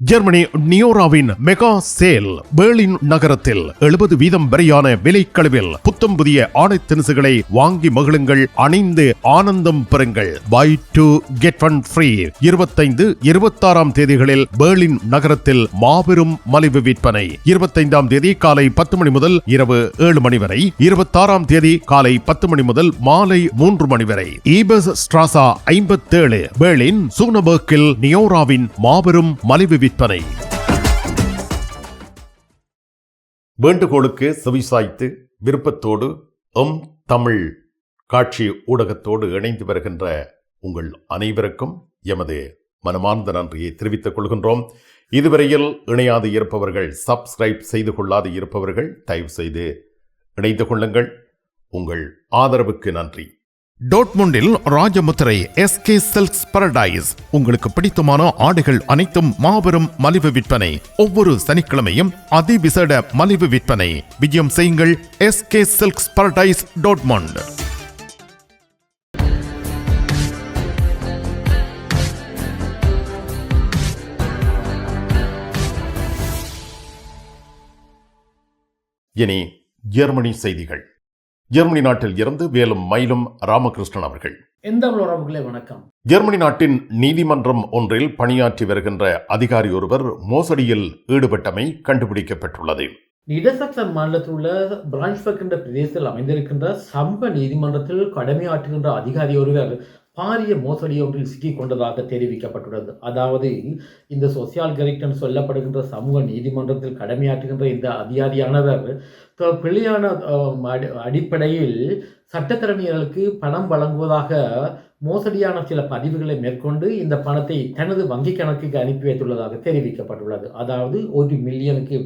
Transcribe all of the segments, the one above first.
Germany நியோராவின் mega sale Berlin நகரத்தில் எழுபது வீதம் வரையான விலைக்களவில் புத்தம் புதிய ஆடை திணுசுகளை வாங்கி மகிழுங்கள் அணிந்து ஆனந்தம் பெறுங்கள். Buy two get one free இருபத்தைந்து இருபத்தாறாம் தேதிகளில் பேர்லின் நகரத்தில் மாபெரும் மலிவு விற்பனை. இருபத்தைந்தாம் தேதி காலை பத்து மணி முதல் இரவு ஏழு மணி வரை. இருபத்தாறாம் தேதி காலை பத்து மணி முதல் மாலை மூன்று மணி வரை. ஈபஸ் ஸ்ட்ராசா ஐம்பத்தேழு பேர்லின் சூனபர்க்கில் நியோராவின் மாபெரும் மலிவு விற்பனை. வேண்டுகோளுக்கு செவிசாய்த்து விருப்பத்தோடு எம் தமிழ் காட்சி ஊடகத்தோடு இணைந்து வருகின்ற உங்கள் அனைவருக்கும் எமது மனமார்ந்த நன்றியை தெரிவித்துக் கொள்கின்றோம். இதுவரையில் இணையாது இருப்பவர்கள் சப்ஸ்கிரைப் செய்து கொள்ளாது இருப்பவர்கள் தயவு செய்து இணைந்து கொள்ளுங்கள். உங்கள் ஆதரவுக்கு நன்றி. டோட்முண்டில் ராஜமுத்திரை எஸ்கே சில்க்ஸ் பரடைஸ் உங்களுக்கு பிடித்தமான ஆடைகள் அனைத்தும் மாபெரும் மலிவு விற்பனை. ஒவ்வொரு சனிக்கிழமையும் அதிவிசேட மலிவு விற்பனை. விஜயம் செய்யுங்கள் எஸ்கே சில்க்ஸ் பரடைஸ் டோட்மண்ட். இனி ஜெர்மனி செய்திகள். ஜெர்மனி நாட்டில் இருந்து வேலும் மயிலும் ராமகிருஷ்ணன் அவர்கள். உறவுகளே வணக்கம். ஜெர்மனி நாட்டின் நீதிமன்றம் ஒன்றில் பணியாற்றி வருகின்ற அதிகாரி ஒருவர் மோசடியில் ஈடுபட்டமை கண்டுபிடிக்கப்பட்டுள்ளது. நிடசக்சன் மாநிலத்தில் உள்ள பிரான்ஸ்பர்க் என்ற பிரதேசத்தில் அமைந்திருக்கின்ற சமூக நீதிமன்றத்தில் கடமையாற்றுகின்ற அதிகாரி ஒருவர் பாரிய மோசடி ஒன்றில் சிக்கிக் கொண்டதாக தெரிவிக்கப்பட்டுள்ளது. அதாவது இந்த சோசியால் கரெக்டன் சொல்லப்படுகின்ற சமூக நீதிமன்றத்தில் கடமையாற்றுகின்ற இந்த அதிகாரியானவர் பிள்ளையான பிழையான அடிப்படையில் சட்டத்தரணிகளுக்கு பணம் வழங்குவதாக மோசடியான சில பதிவுகளை மேற்கொண்டு இந்த பணத்தை தனது வங்கி கணக்குக்கு அனுப்பி வைத்துள்ளதாக தெரிவிக்கப்பட்டுள்ளது. அதாவது ஒரு மில்லியனுக்கு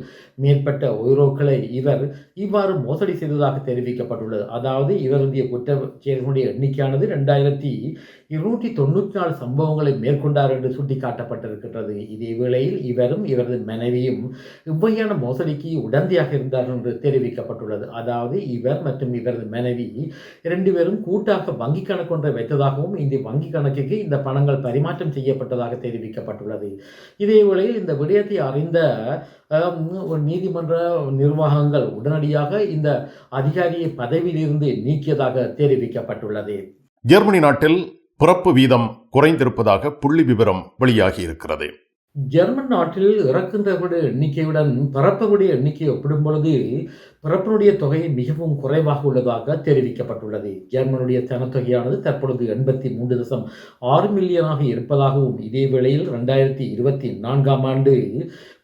மேற்பட்ட யூரோக்களை இவர் இவ்வாறு மோசடி செய்ததாக தெரிவிக்கப்பட்டுள்ளது. அதாவது இவருடைய குற்ற செயல்களுடைய எண்ணிக்கையானது ரெண்டாயிரத்தி இருநூற்றி தொண்ணூற்றி நாலு சம்பவங்களை மேற்கொண்டார் என்று சுட்டிக்காட்டப்பட்டிருக்கின்றது. இதே வேளையில் இவரும் இவரது மனைவியும் இவ்வையான மோசடிக்கு உடந்தையாக இருந்தார் என்று தெரிவிக்கப்பட்டுள்ளது. அதாவது இவர் மற்றும் இவரது மனைவி இரண்டு பேரும் கூட்டாக வங்கி கணக்கு ஒன்றை வைத்ததாகவும் இந்த வங்கி கணக்குக்கு இந்த பணங்கள் பரிமாற்றம் செய்யப்பட்டதாக தெரிவிக்கப்பட்டுள்ளது. இதே வேளையில் இந்த விடயத்தை அறிந்த ஒரு நீதிமன்ற நிர்வாகங்கள் உடனடியாக இந்த அதிகாரியை பதவியிலிருந்து நீக்கியதாக தெரிவிக்கப்பட்டுள்ளது. ஜெர்மனி நாட்டில் பிறப்பு வீதம் குறைந்திருப்பதாக புள்ளி விவரம் வெளியாகி இருக்கிறது ஜெர்மன் நாட்டில் இறக்கின்றவருடைய எண்ணிக்கையுடன் பிறப்பவருடைய எண்ணிக்கையை ஒப்பிடும் பொழுது பிறப்பினுடைய தொகை மிகவும் குறைவாக உள்ளதாக தெரிவிக்கப்பட்டுள்ளது. ஜெர்மனுடைய தனத்தொகையானது தற்பொழுது எண்பத்தி மூன்று தசம் ஆறு மில்லியனாக இருப்பதாகவும் இதே வேளையில் ரெண்டாயிரத்தி இருபத்தி நான்காம் ஆண்டு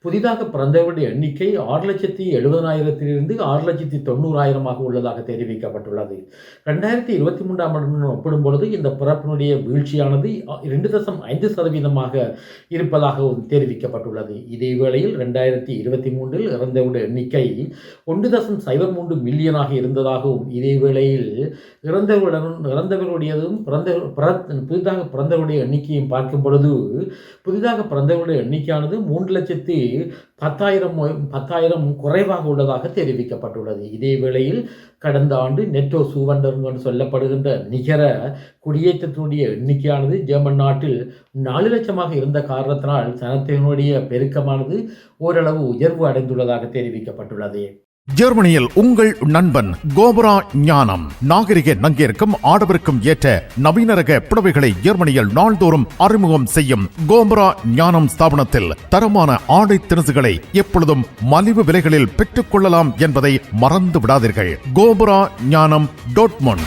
புதிதாக பிறந்தவருடைய எண்ணிக்கை ஆறு லட்சத்தி எழுபதனாயிரத்திலிருந்து ஆறு லட்சத்தி தொண்ணூறாயிரமாக உள்ளதாக தெரிவிக்கப்பட்டுள்ளது. ரெண்டாயிரத்தி இருபத்தி மூன்றாம் ஆண்டுடன் ஒப்பிடும் பொழுது இந்த பிறப்பினுடைய வீழ்ச்சியானது இரண்டு தசம் ஐந்து சதவீதமாக இருப்பதாகவும் தெரிவிக்கப்பட்டுள்ளது. இதே வேளையில் ரெண்டாயிரத்தி இருபத்தி மூன்றில் இறந்தவருடைய எண்ணிக்கை ஒன்று தசம் சைபர் மூன்று மில்லியனாக இருந்ததாகவும் இதே வேளையில் இறந்தவருடன் இறந்தவர்களுடையதும் பிறந்த பிற- புதிதாக பிறந்தவருடைய எண்ணிக்கையும் பார்க்கும் பொழுது புதிதாக பிறந்தவருடைய எண்ணிக்கையானது மூன்று லட்சத்தி பத்தாயிரம் பத்தாயிரம் குறைவாக உள்ளதாக தெரிவிக்கப்பட்டுள்ளது. இதே வேளையில் கடந்த ஆண்டு நெட்டோ சூவண்டர் என்று சொல்லப்படுகின்ற நிகர குடியேற்றத்தினுடைய எண்ணிக்கையானது ஜெர்மன் நாட்டில் நாலு லட்சமாக இருந்த காரணத்தினால் சனத்தினுடைய பெருக்கமானது ஓரளவு உயர்வு அடைந்துள்ளதாக தெரிவிக்கப்பட்டுள்ளது. ஜெர்மனியில் உங்கள் நண்பன் கோபுரா ஞானம். நாகரிக நங்கிற்கும் ஆடவருக்கும் ஏற்ற நவீன ரக புடவைகளை ஜெர்மனியில் நாள்தோறும் அறிமுகம் செய்யும் கோபுரா ஞானம் ஸ்தாபனத்தில் தரமான ஆடை திணசுகளை எப்பொழுதும் மலிவு விலைகளில் பெற்றுக் கொள்ளலாம் என்பதை மறந்து விடாதீர்கள். கோபுரா ஞானம் டோட்மோன்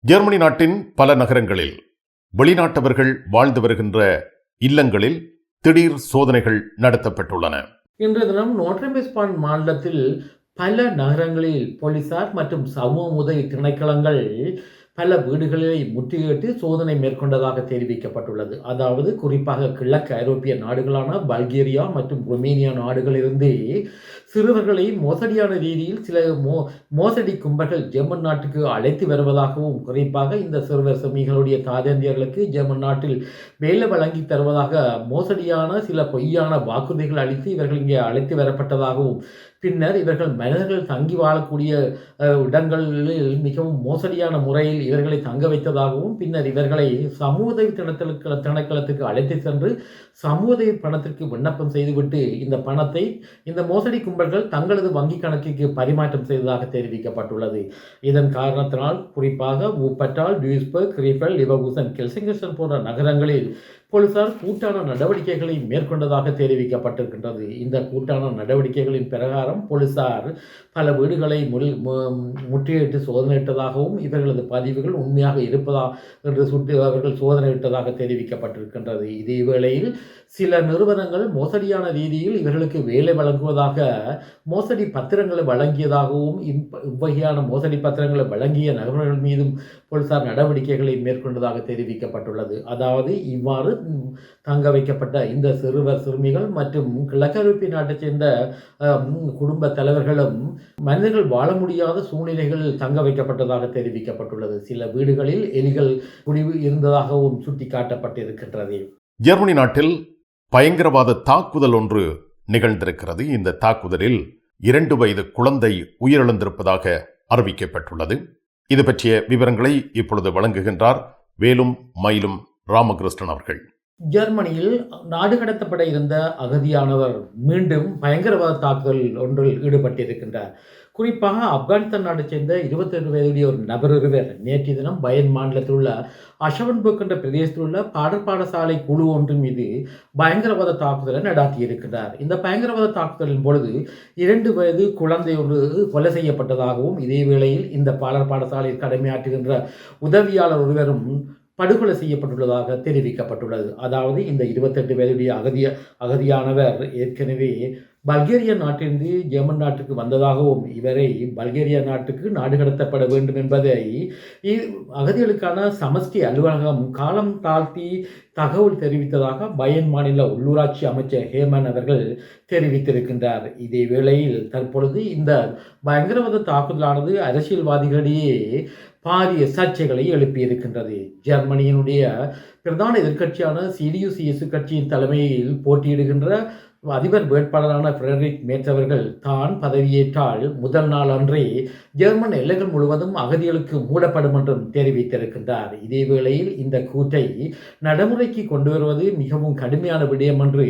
ஜெர்மனி நாட்டின் பல நகரங்களில் வெளிநாட்டவர்கள் வாழ்ந்து வருகின்ற இல்லங்களில் திடீர் சோதனைகள் நடத்தப்பட்டுள்ளன. இன்றைய தினம் நோட்ரம்பெஸ்பான் மாநிலத்தில் பல நகரங்களில் போலீசார் மற்றும் சமூக உதவி திணைக்களங்கள் பல வீடுகளிலே முற்றுகையிட்டு சோதனை மேற்கொண்டதாக தெரிவிக்கப்பட்டுள்ளது. அதாவது குறிப்பாக கிழக்கு ஐரோப்பிய நாடுகளான பல்கேரியா மற்றும் ருமேனியா நாடுகளிலிருந்து சிறுவர்களை மோசடியான ரீதியில் சில மோ மோசடி கும்பல்கள் ஜெர்மன் நாட்டுக்கு அழைத்து வருவதாகவும் குறிப்பாக இந்த சிறுவர் சமிகளுடைய தாதந்தியர்களுக்கு ஜெர்மன் நாட்டில் வேலை வழங்கி தருவதாக மோசடியான சில பொய்யான வாக்குறுதிகள் அளித்து இவர்கள் இங்கே அழைத்து வரப்பட்டதாகவும் பின்னர் இவர்கள் மனிதர்கள் தங்கி வாழக்கூடிய இடங்களில் மிகவும் மோசடியான முறையில் இவர்களை தங்க வைத்ததாகவும் பின்னர் இவர்களை சமூக உதவி திணைக்களத்துக்கு அழைத்து சென்று சமூக பணத்திற்கு விண்ணப்பம் செய்துவிட்டு இந்த பணத்தை இந்த மோசடி கும்பல் நண்பர்கள் தங்களது வங்கி கணக்கிற்கு பரிமாற்றம் செய்ததாக தெரிவிக்கப்பட்டுள்ளது. இதன் காரணத்தினால் குறிப்பாக ஊப்பட்டால் டியூஸ்பர்க் ரீஃபல் லிவகுசன் கெல்சிங்கர்சன் போன்ற நகரங்களில் போலீசார் கூட்டான நடவடிக்கைகளை மேற்கொண்டதாக தெரிவிக்கப்பட்டிருக்கின்றது. இந்த கூட்டான நடவடிக்கைகளின் பிரகாரம் போலீசார் பல வீடுகளை முல் முற்றுகையிட்டு சோதனையிட்டதாகவும் இவர்களது பதிவுகள் உண்மையாக இருப்பதா என்று சுட்டி அவர்கள் சோதனையிட்டதாக தெரிவிக்கப்பட்டிருக்கின்றது. இதே வேளையில் சில நிறுவனங்கள் மோசடியான ரீதியில் இவர்களுக்கு வேலை வழங்குவதாக மோசடி பத்திரங்களை வழங்கியதாகவும் இவ்வகையான மோசடி பத்திரங்களை வழங்கிய நபர்கள் மீதும் போலீசார் நடவடிக்கைகளை மேற்கொண்டதாக தெரிவிக்கப்பட்டுள்ளது. அதாவது இவ்வாறு தங்க வைக்கப்பட்ட இந்த சிறுவர் சிறுமிகள் மற்றும் கிழக்கருப்பி நாட்டைச் சேர்ந்த குடும்ப தலைவர்களும் மனிதர்கள் வாழ முடியாத சூழ்நிலைகளில் தங்க வைக்கப்பட்டதாக தெரிவிக்கப்பட்டுள்ளது. சில வீடுகளில் எலிகள் குடிவு இருந்ததாகவும் சுட்டிக்காட்டப்பட்டிருக்கின்றது. ஜெர்மனி நாட்டில் பயங்கரவாத தாக்குதல் ஒன்று நிகழ்ந்திருக்கிறது. இந்த தாக்குதலில் இரண்டு வயது குழந்தை உயிரிழந்திருப்பதாக அறிவிக்கப்பட்டுள்ளது. இது பற்றிய விவரங்களை இப்பொழுது வழங்குகின்றார் வேலும் மயிலும் ராமகிருஷ்ணன் அவர்கள். ஜெர்மனியில் நாடு கடத்தப்பட இருந்த அகதியானவர் மீண்டும் பயங்கரவாத தாக்குதல் ஒன்றில் ஈடுபட்டிருக்கின்றார். குறிப்பாக ஆப்கானிஸ்தான் நாட்டை சேர்ந்த இருபத்தெட்டு வயதுடைய ஒரு நபர் ஒருவர் நேற்றைய தினம் பயன் மாநிலத்தில் உள்ள அஷவன்புக் என்ற பிரதேசத்தில் உள்ள பாடற்பாடசாலை குழு ஒன்று மீது பயங்கரவாத தாக்குதலை நடாத்தியிருக்கிறார் இந்த பயங்கரவாத தாக்குதலின் பொழுது இரண்டு வயது குழந்தை ஒன்று கொலை செய்யப்பட்டதாகவும் இதே வேளையில் இந்த பாடற்பாடசாலையில் கடமையாற்றுகின்ற உதவியாளர் ஒருவரும் படுகொலை செய்யப்பட்டுள்ளதாக தெரிவிக்கப்பட்டுள்ளது. அதாவது இந்த இருபத்தெட்டு வயதுடைய அகதிய அகதியானவர் ஏற்கனவே பல்கேரியா நாட்டிலிருந்து ஜெர்மன் நாட்டுக்கு வந்ததாகவும் இவரை பல்கேரியா நாட்டுக்கு நாடு கடத்தப்பட வேண்டும் என்பதை இ- அகதிகளுக்கான சமஷ்டி அலுவலகம் காலம் தாழ்த்தி தகவல் தெரிவித்ததாக பயன் மாநில உள்ளூராட்சி அமைச்சர் ஹேமன் அவர்கள் தெரிவித்திருக்கின்றார். இதே வேளையில் தற்பொழுது இந்த பயங்கரவாத தாக்குதலானது அரசியல்வாதிகளிடையே பாரிய சர்ச்சைகளை எழுப்பியிருக்கின்றது ஜெர்மனியினுடைய பிரதான எதிர்க்கட்சியான சிடியு கட்சியின் தலைமையில் போட்டியிடுகின்ற அதிபர் வேட்பாளரான ஃப்ரெடரிக் மேட்ஸ் அவர்கள் தான் பதவியேற்றால் முதல் நாள் அன்றே ஜெர்மன் எல்லைகள் முழுவதும் அகதிகளுக்கு மூடப்படும் என்றும் தெரிவித்திருக்கின்றார். இதேவேளையில் இந்த கூற்றை நடைமுறைக்கு கொண்டு வருவது மிகவும் கடுமையான விடயம் என்று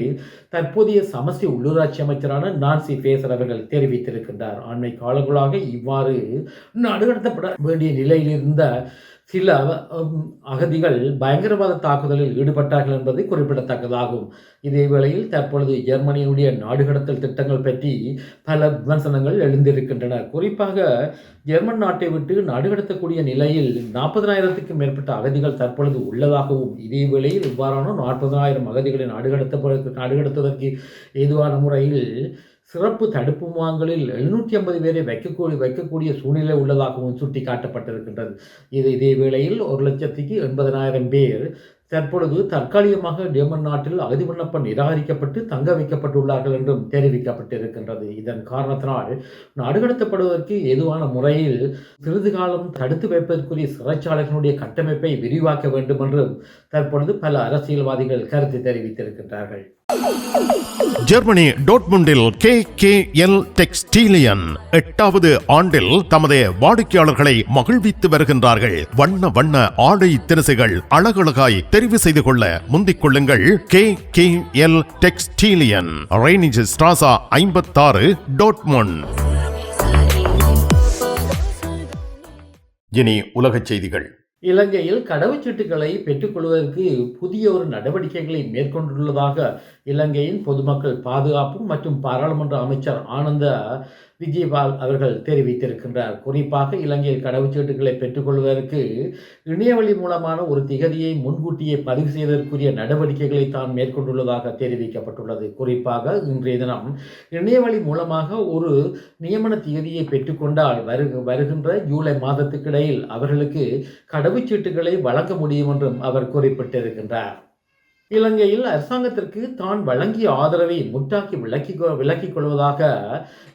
தற்போதைய சமஸ்டி உள்ளூராட்சி அமைச்சரான நான்சி பேசர் அவர்கள் தெரிவித்திருக்கின்றார். அண்மை காலங்களாக இவ்வாறு நடுகடத்தப்பட வேண்டிய நிலையில் இருந்த சில அகதிகள் பயங்கரவாத தாக்குதலில் ஈடுபட்டார்கள் என்பது குறிப்பிடத்தக்கதாகும். இதே வேளையில் தற்பொழுது ஜெர்மனியுடைய நாடுகடத்தல் திட்டங்கள் பற்றி பல விமர்சனங்கள் எழுந்திருக்கின்றன. குறிப்பாக ஜெர்மன் நாட்டை விட்டு நாடுகடத்தக்கூடிய நிலையில் நாற்பதனாயிரத்துக்கும் மேற்பட்ட அகதிகள் தற்பொழுது உள்ளதாகவும் இதே வேளையில் இவ்வாறான நாற்பதனாயிரம் அகதிகளை நாடுகடத்த நாடுகடத்துவதற்கு ஏதுவான முறையில் சிறப்பு தடுப்பு முகாம்களில் எழுநூற்றி ஐம்பது பேரை வைக்கக்கூடிய வைக்கக்கூடிய சூழ்நிலை உள்ளதாகவும் சுட்டிக்காட்டப்பட்டிருக்கின்றது. இது இதே வேளையில் ஒரு லட்சத்துக்கு எண்பதனாயிரம் பேர் தற்பொழுது தற்காலிகமாக டேமன் நாட்டில் அகதி விண்ணப்பம் நிராகரிக்கப்பட்டு தங்க வைக்கப்பட்டுள்ளார்கள் என்றும் தெரிவிக்கப்பட்டிருக்கின்றது. இதன் காரணத்தினால் நாடுகடத்தப்படுவதற்கு ஏதுவான முறையில் சிறிது காலம் தடுத்து வைப்பதற்குரிய சிறைச்சாலைகளுடைய கட்டமைப்பை விரிவாக்க வேண்டும் என்றும் தற்பொழுது பல அரசியல்வாதிகள் கருத்து தெரிவித்திருக்கின்றார்கள். ஜெர்மனி டோட்முண்டில் கே கே எல் டெக்ஸ்டீலியன் எட்டாவது ஆண்டில் தமது வாடிக்கையாளர்களை மகிழ்வித்து வருகின்றார்கள். வண்ண வண்ண ஆடை தினசுகள் அழகழகாய் தெரிவு செய்து கொள்ள முந்திக் கொள்ளுங்கள் கே கே எல் டெக்ஸ்டீலியன் ரெய்னிஜ் ஸ்ட்ராசா ஐம்பத்தாறு டோட்முண்ட். இனி உலகச் செய்திகள். இலங்கையில் கடவுச்சீட்டுகளை பெற்றுக்கொள்வதற்கு புதிய ஒரு நடவடிக்கைகளை மேற்கொண்டுள்ளதாக இலங்கையின் பொதுமக்கள் பாதுகாப்பு மற்றும் பாராளுமன்ற அமைச்சர் ஆனந்த விஜயபால் அவர்கள் தெரிவித்திருக்கின்றார். குறிப்பாக இலங்கையில் கடவுச்சீட்டுகளை பெற்றுக்கொள்வதற்கு இணையவழி மூலமான ஒரு திகதியை முன்கூட்டியே பதிவு செய்வதற்குரிய நடவடிக்கைகளை தான் மேற்கொண்டுள்ளதாக தெரிவிக்கப்பட்டுள்ளது. குறிப்பாக இன்றைய தினம் இணையவழி மூலமாக ஒரு நியமன திகதியை பெற்றுக்கொண்டால் வருக வருகின்ற ஜூலை மாதத்துக்கிடையில் அவர்களுக்கு கடவுச்சீட்டுகளை வழங்க முடியும் என்றும் அவர் குறிப்பிட்டிருக்கின்றார். இலங்கையில் அரசாங்கத்திற்கு தான் வழங்கிய ஆதரவை முட்டாக்கி விலக்கி விளக்கிக் கொள்வதாக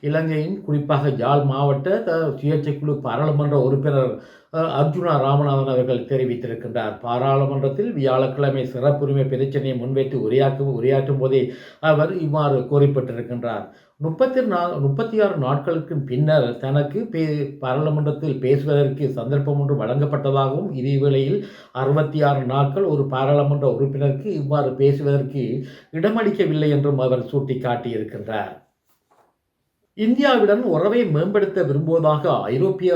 இலங்கையின் குறிப்பாக யாழ் மாவட்ட சுயேட்சை குழு பாராளுமன்ற உறுப்பினர் அர்ஜுனா ராமநாதன் அவர்கள் தெரிவித்திருக்கின்றார். பாராளுமன்றத்தில் வியாழக்கிழமை சிறப்புரிமை பிரச்சனையை முன்வைத்து உரையாக்க உரையாற்றும் போதே அவர் இவ்வாறு குறிப்பிட்டிருக்கின்றார். முப்பத்தி நா முப்பத்தி ஆறு நாட்களுக்கு பின்னர் தனக்கு பே பாராளுமன்றத்தில் பேசுவதற்கு சந்தர்ப்பம் ஒன்று வழங்கப்பட்டதாகவும் இதேவேளையில் அறுபத்தி ஆறு நாட்கள் ஒரு பாராளுமன்ற உறுப்பினருக்கு இவ்வாறு பேசுவதற்கு இடமளிக்கவில்லை என்றும் அவர் சுட்டிக்காட்டியிருக்கின்றார். இந்தியாவுடன் உறவை மேம்படுத்த விரும்புவதாக ஐரோப்பிய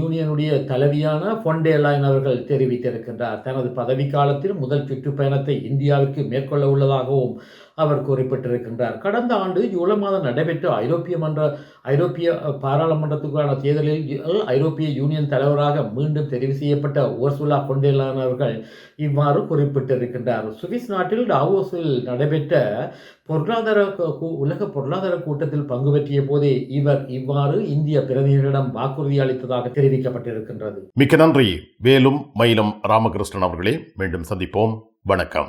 யூனியனுடைய தலைவியான ஃபொண்டேலைன் அவர்கள் தெரிவித்திருக்கின்றார். தனது பதவிக்காலத்தில் முதல் சுற்றுப்பயணத்தை இந்தியாவிற்கு மேற்கொள்ள உள்ளதாகவும் அவர் குறிப்பிட்டிருக்கின்றார். கடந்த ஆண்டு ஜூலை மாதம் நடைபெற்ற ஐரோப்பிய மன்ற ஐரோப்பிய பாராளுமன்றத்துக்கான தேர்தலில் ஐரோப்பிய யூனியன் தலைவராக மீண்டும் தெரிவு செய்யப்பட்ட ஓர்சுலா கொண்டேலான் அவர்கள் இவ்வாறு குறிப்பிட்டிருக்கின்றார். சுவிஸ் நாட்டில் டாவோஸில் நடைபெற்ற பொருளாதார உலக பொருளாதார கூட்டத்தில் பங்கு பெற்றிய போதே இவர் இவ்வாறு இந்திய பிரதிநிதிகளிடம் வாக்குறுதி அளித்ததாக தெரிவிக்கப்பட்டிருக்கின்றது. மிக்க நன்றி. வேலும் மயிலும் ராமகிருஷ்ணன் அவர்களே மீண்டும் சந்திப்போம். வணக்கம்.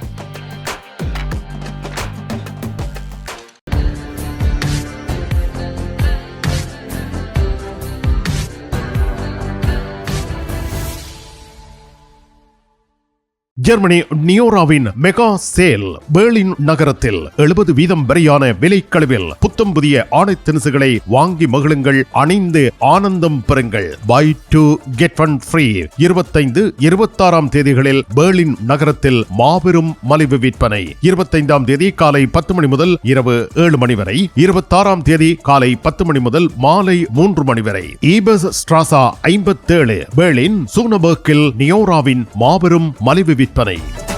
ஜெர்மனி நியோராவின் மெகா சேல் பேர்லின் நகரத்தில் எழுபது வீதம் வரையான விலைக்கழிவில் புத்தம் புதிய ஆடை திணுசுகளை வாங்கி மகிழுங்கள் அணிந்து ஆனந்தம் பெறுங்கள். Buy two get one free இருபத்தைந்து இருபத்தாறாம் தேதிகளில் பேர்லின் நகரத்தில் மாபெரும் மலிவு விற்பனை. இருபத்தைந்தாம் தேதி காலை பத்து மணி முதல் இரவு ஏழு மணி வரை. இருபத்தாறாம் தேதி காலை பத்து மணி முதல் மாலை மூன்று மணி வரை. ஈபஸ் ஸ்ட்ராசா ஐம்பத்தேழு பேர்லின் சூனபர்க்கில் நியோராவின் மாபெரும் மலிவு Buddy.